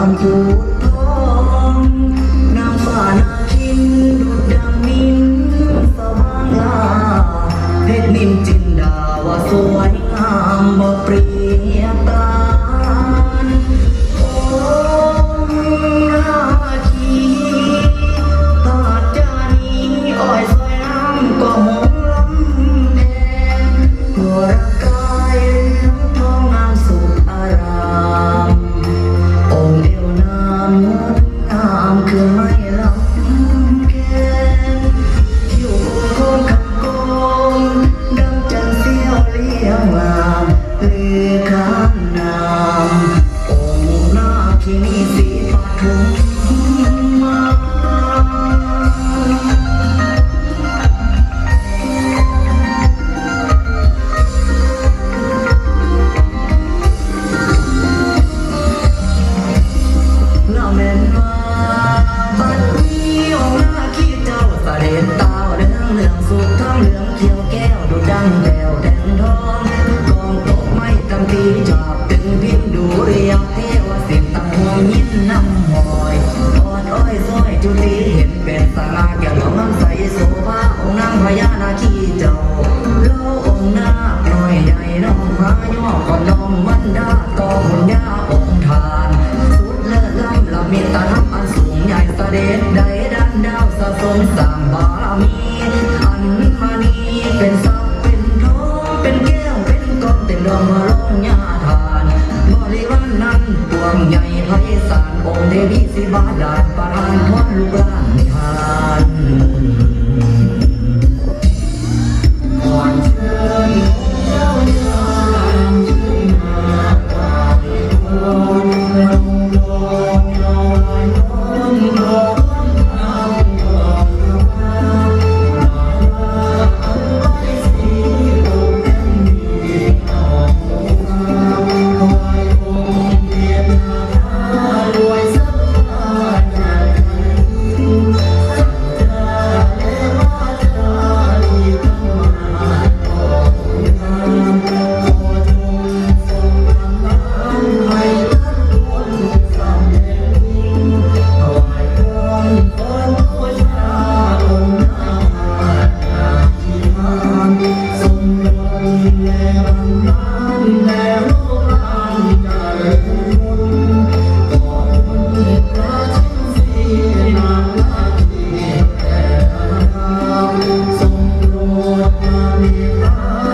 ามจูดท้องนำฝ่านาที มันดาก็อบุนญาองค์ทาน สุดเลิศล้ำลามีตาทับอันสูงใหญ่เสด็จใดดันดาวสะสมสามบารมี อันมานีเป็นทรัพย์เป็นทองเป็นแก้วเป็นกองเต็มดวงมาลงญาทาน บริวารนั้นปวงใหญ่ไพศาลองค์เทวีสิบาดาลประทานพรลูกหลานทาน Oh.